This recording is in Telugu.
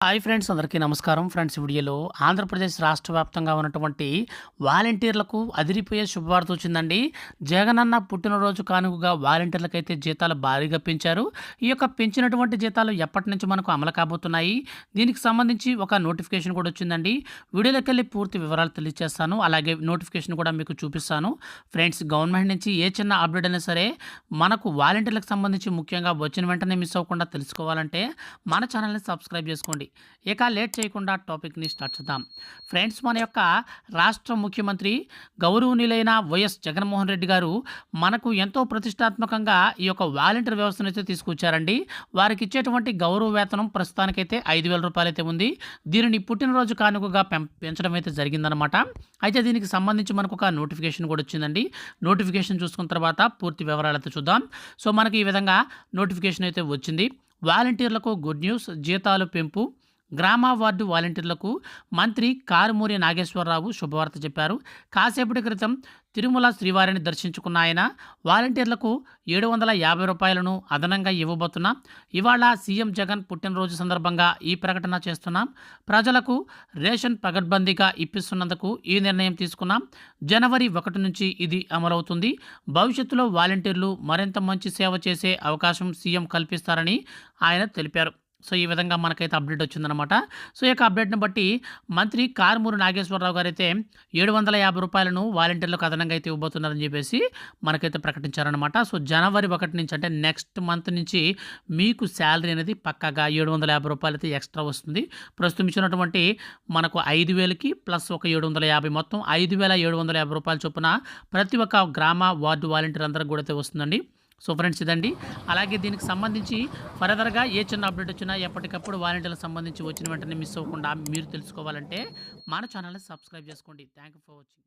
హాయ్ ఫ్రెండ్స్ అందరికీ నమస్కారం. ఫ్రెండ్స్ వీడియోలో ఆంధ్రప్రదేశ్ రాష్ట్ర వ్యాప్తంగా ఉన్నటువంటి వాలంటీర్లకు అదిరిపోయే శుభవార్త వచ్చిందండి. జగనన్న పుట్టినరోజు కానుకగా వాలంటీర్లకు అయితే జీతాలు భారీగా పెంచారు. ఈ యొక్క పెంచినటువంటి జీతాలు ఎప్పటి నుంచి మనకు అమలు కాబోతున్నాయి? దీనికి సంబంధించి ఒక నోటిఫికేషన్ కూడా వచ్చిందండి. వీడియోలోకి వెళ్ళి పూర్తి వివరాలు తెలియజేస్తాను. అలాగే నోటిఫికేషన్ కూడా మీకు చూపిస్తాను. ఫ్రెండ్స్ గవర్నమెంట్ నుంచి ఏ చిన్న అప్డేట్ అయినా సరే మనకు వాలంటీర్లకు సంబంధించి ముఖ్యంగా వచ్చిన వెంటనే మిస్ అవ్వకుండా తెలుసుకోవాలంటే మన ఛానల్ని సబ్స్క్రైబ్ చేసుకోండి. ఇక లేట్ చేయకుండా టాపిక్ని స్టార్ట్ చేద్దాం. ఫ్రెండ్స్ మన యొక్క రాష్ట్ర ముఖ్యమంత్రి గౌరవనీయులైన వైఎస్ జగన్మోహన్ రెడ్డి గారు మనకు ఎంతో ప్రతిష్టాత్మకంగా ఈ యొక్క వాలంటీర్ వ్యవస్థను అయితే తీసుకొచ్చారండి. వారికి ఇచ్చేటువంటి గౌరవ వేతనం ప్రస్తుతానికైతే ఐదు వేల రూపాయలు అయితే ఉంది. దీనిని పుట్టినరోజు కానుకగా పెం పెంచడం అయితే జరిగిందనమాట అయితే దీనికి సంబంధించి మనకు ఒక నోటిఫికేషన్ కూడా వచ్చిందండి. నోటిఫికేషన్ చూసుకున్న తర్వాత పూర్తి వివరాలు అయితే చూద్దాం. సో మనకి ఈ విధంగా నోటిఫికేషన్ అయితే వచ్చింది. వాలంటీర్లకు గుడ్ న్యూస్ జీతాలు పెంపు గ్రామ వార్డు వాలంటీర్లకు మంత్రి కారుమూరి నాగేశ్వరరావు శుభవార్త చెప్పారు. కాసేపటి క్రితం తిరుమల శ్రీవారిని దర్శించుకున్న ఆయన వాలంటీర్లకు ఏడు వందల యాభై రూపాయలను అదనంగా ఇవ్వబోతున్నాం. ఇవాళ సీఎం జగన్ పుట్టినరోజు సందర్భంగా ఈ ప్రకటన చేస్తున్నాం. ప్రజలకు రేషన్ పగడ్బందీగా ఇప్పిస్తున్నందుకు ఈ నిర్ణయం తీసుకున్నాం. జనవరి ఒకటి నుంచి ఇది అమలవుతుంది. భవిష్యత్తులో వాలంటీర్లు మరింత మంచి సేవ చేసే అవకాశం సీఎం కల్పిస్తారని ఆయన తెలిపారు. సో ఈ విధంగా మనకైతే అప్డేట్ వచ్చిందనమాట సో ఈ యొక్క అప్డేట్ని బట్టి మంత్రి కారుమూరు నాగేశ్వరరావు గారు అయితే ఏడు వందల యాభై రూపాయలను వాలంటీర్లకు అదనంగా అయితే ఇవ్వబోతున్నారని చెప్పేసి మనకైతే ప్రకటించారనమాట సో జనవరి ఒకటి నుంచి అంటే నెక్స్ట్ మంత్ నుంచి మీకు శాలరీ అనేది పక్కాగా ఏడు వందల యాభై రూపాయలు అయితే ఎక్స్ట్రా వస్తుంది. ప్రస్తుతం ఇచ్చినటువంటి మనకు ఐదు వేలకి ప్లస్ ఒక ఏడు వందల యాభై మొత్తం ఐదు వేల ఏడు వందల యాభై రూపాయల చొప్పున ప్రతి ఒక్క గ్రామ వార్డు వాలంటీర్ అందరికి కూడా అయితే వస్తుందండి. సో ఫ్రెండ్స్ ఇదండి. అలాగే దీనికి సంబంధించి ఫర్దర్గా ఏ చిన్న అప్డేట్ వచ్చినా ఎప్పటికప్పుడు వాలంటీర్లకు సంబంధించి వచ్చిన వెంటనే మిస్ అవ్వకుండా మీరు తెలుసుకోవాలంటే మన ఛానల్ని సబ్స్క్రైబ్ చేసుకోండి. Thank you for watching.